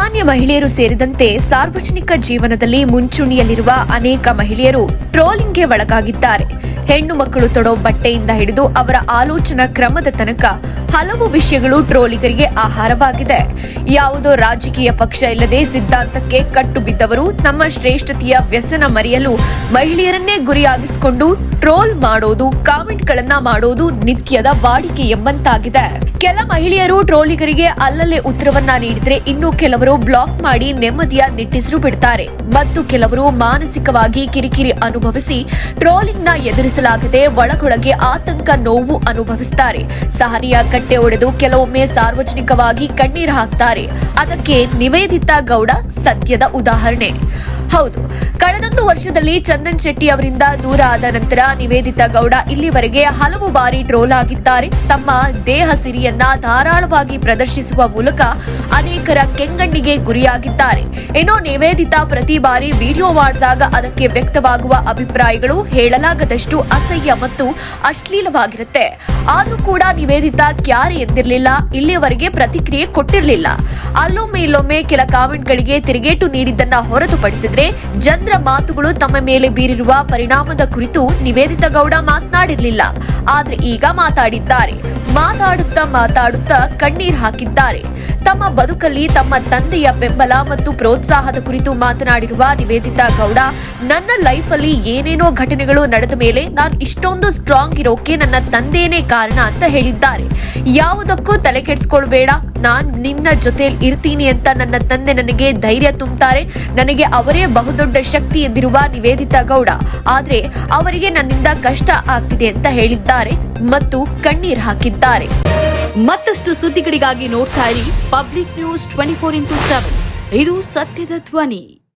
ಸಾಮಾನ್ಯ ಮಹಿಳೆಯರು ಸೇರಿದಂತೆ ಸಾರ್ವಜನಿಕ ಜೀವನದಲ್ಲಿ ಮುಂಚೂಣಿಯಲ್ಲಿರುವ ಅನೇಕ ಮಹಿಳೆಯರು ಟ್ರೋಲಿಂಗ್ಗೆ ಒಳಗಾಗಿದ್ದಾರೆ. ಹೆಣ್ಣು ಮಕ್ಕಳು ತೊಡೋ ಬಟ್ಟೆಯಿಂದ ಹಿಡಿದು ಅವರ ಆಲೋಚನಾ ಕ್ರಮದ ತನಕ ಹಲವು ವಿಷಯಗಳು ಟ್ರೋಲಿಗರಿಗೆ ಆಹಾರವಾಗಿದೆ. ಯಾವುದೋ ರಾಜಕೀಯ ಪಕ್ಷ ಇಲ್ಲದೆ ಸಿದ್ಧಾಂತಕ್ಕೆ ಕಟ್ಟು ಬಿದ್ದವರು ತಮ್ಮ ಶ್ರೇಷ್ಠತೆಯ ವ್ಯಸನ ಮರೆಯಲು ಮಹಿಳೆಯರನ್ನೇ ಗುರಿಯಾಗಿಸಿಕೊಂಡು ಟ್ರೋಲ್ ಮಾಡೋದು, ಕಾಮೆಂಟ್ಗಳನ್ನ ಮಾಡೋದು ನಿತ್ಯದ ವಾಡಿಕೆ ಎಂಬಂತಾಗಿದೆ. ಕೆಲ ಮಹಿಳೆಯರು ಟ್ರೋಲಿಗರಿಗೆ ಅಲ್ಲಲ್ಲೇ ಉತ್ತರವನ್ನ ನೀಡಿದ್ರೆ ಇನ್ನು ಕೆಲವರು ಬ್ಲಾಕ್ ಮಾಡಿ ನೆಮ್ಮದಿಯ ನಿಟ್ಟಿಸಿರು ಬಿಡ್ತಾರೆ. ಮತ್ತು ಕೆಲವರು ಮಾನಸಿಕವಾಗಿ ಕಿರಿಕಿರಿ ಅನುಭವಿಸಿ ಟ್ರೋಲಿಂಗ್ನ ಎದುರಿಸಲಾಗದೆ ಒಳಗೊಳಗೆ ಆತಂಕ ನೋವು ಅನುಭವಿಸುತ್ತಾರೆ ಸಹನೆಯ ಕಟ್ಟೆ ಒಡೆದು ಕೆಲವೊಮ್ಮೆ ಸಾರ್ವಜನಿಕವಾಗಿ ಕಣ್ಣೀರು ಹಾಕ್ತಾರೆ. ಅದಕ್ಕೆ ನಿವೇದಿತಾ ಗೌಡ ಸದ್ಯದ ಉದಾಹರಣೆ. ಹೌದು. ಕಳೆದೊಂದು ವರ್ಷದಲ್ಲಿ ಚಂದನ್ ಶೆಟ್ಟಿ ಅವರಿಂದ ದೂರ ಆದ ನಂತರ ನಿವೇದಿತಾ ಗೌಡ ಇಲ್ಲಿವರೆಗೆ ಹಲವು ಬಾರಿ ಟ್ರೋಲ್ ಆಗಿದ್ದಾರೆ. ತಮ್ಮ ದೇಹ ಸಿರಿಯನ್ನ ಧಾರಾಳವಾಗಿ ಪ್ರದರ್ಶಿಸುವ ಮೂಲಕ ಅನೇಕರ ಕೆಂಗಣ್ಣಿಗೆ ಗುರಿಯಾಗಿದ್ದಾರೆ. ಇನ್ನು ನಿವೇದಿತಾ ಪ್ರತಿ ಬಾರಿ ವಿಡಿಯೋ ಮಾಡಿದಾಗ ಅದಕ್ಕೆ ವ್ಯಕ್ತವಾಗುವ ಅಭಿಪ್ರಾಯಗಳು ಹೇಳಲಾಗದಷ್ಟು ಅಸಹ್ಯ ಮತ್ತು ಅಶ್ಲೀಲವಾಗಿರುತ್ತೆ. ಆದರೂ ಕೂಡ ನಿವೇದಿತಾ ಕ್ಯಾರೆ ಎಂದಿರಲಿಲ್ಲ, ಇಲ್ಲಿಯವರೆಗೆ ಪ್ರತಿಕ್ರಿಯೆ ಕೊಟ್ಟಿರಲಿಲ್ಲ. ಅಲ್ಲೊಮ್ಮೆ ಇಲ್ಲೊಮ್ಮೆ ಕೆಲ ಕಾಮೆಂಟ್ಗಳಿಗೆ ತಿರುಗೇಟು ನೀಡಿದ್ದನ್ನ ಹೊರತುಪಡಿಸಿದ್ರೆ ಜನರ ಮಾತುಗಳು ತಮ್ಮ ಮೇಲೆ ಬೀರಿರುವ ಪರಿಣಾಮದ ಕುರಿತು ನಿವೇದಿತಾ ಗೌಡ ಮಾತನಾಡಿರಲಿಲ್ಲ. ಆದ್ರೆ ಈಗ ಮಾತಾಡಿದ್ದಾರೆ. ಮಾತಾಡುತ್ತಾ ಮಾತಾಡುತ್ತಾ ಕಣ್ಣೀರ್ ಹಾಕಿದ್ದಾರೆ. ತಮ್ಮ ಬದುಕಲ್ಲಿ ತಮ್ಮ ತಂದೆಯ ಬೆಂಬಲ ಮತ್ತು ಪ್ರೋತ್ಸಾಹದ ಕುರಿತು ಮಾತನಾಡಿರುವ ನಿವೇದಿತಾ ಗೌಡ, ನನ್ನ ಲೈಫಲ್ಲಿ ಏನೇನೋ ಘಟನೆಗಳು ನಡೆದ ಮೇಲೆ ನಾನು ಇಷ್ಟೊಂದು ಸ್ಟ್ರಾಂಗ್ ಇರೋಕೆ ನನ್ನ ತಂದೆಯೇ ಕಾರಣ ಅಂತ ಹೇಳಿದ್ದಾರೆ. ಯಾವುದಕ್ಕೂ ತಲೆ ಕೆಡಿಸ್ಕೊಳ್ಬೇಡ. ನಾನ್ ನಿನ್ನ ಜೊತೆಲಿ ಇರ್ತೀನಿ ಅಂತ ನನ್ನ ತಂದೆ ನನಗೆ ಧೈರ್ಯ ತುಂಬುತ್ತಾರೆ ನನಗೆ ಅವರೇ ಬಹುದೊಡ್ಡ ಶಕ್ತಿ ಎಂದಿರುವ ನಿವೇದಿತಾ ಗೌಡ. ಆದರೆ ಅವರಿಗೆ ನನ್ನಿಂದ ಕಷ್ಟ ಆಗ್ತಿದೆ ಅಂತ ಹೇಳಿದ್ದಾರೆ. ಮತ್ತು ಕಣ್ಣೀರ್ ಹಾಕಿದ್ದಾರೆ. ಮತ್ತಷ್ಟು ಸುದ್ದಿಗಳಿಗಾಗಿ ನೋಡ್ತಾ ಇರಿ Public News twenty four into seven. ಇದು ಸತ್ಯದ ಧ್ವನಿ.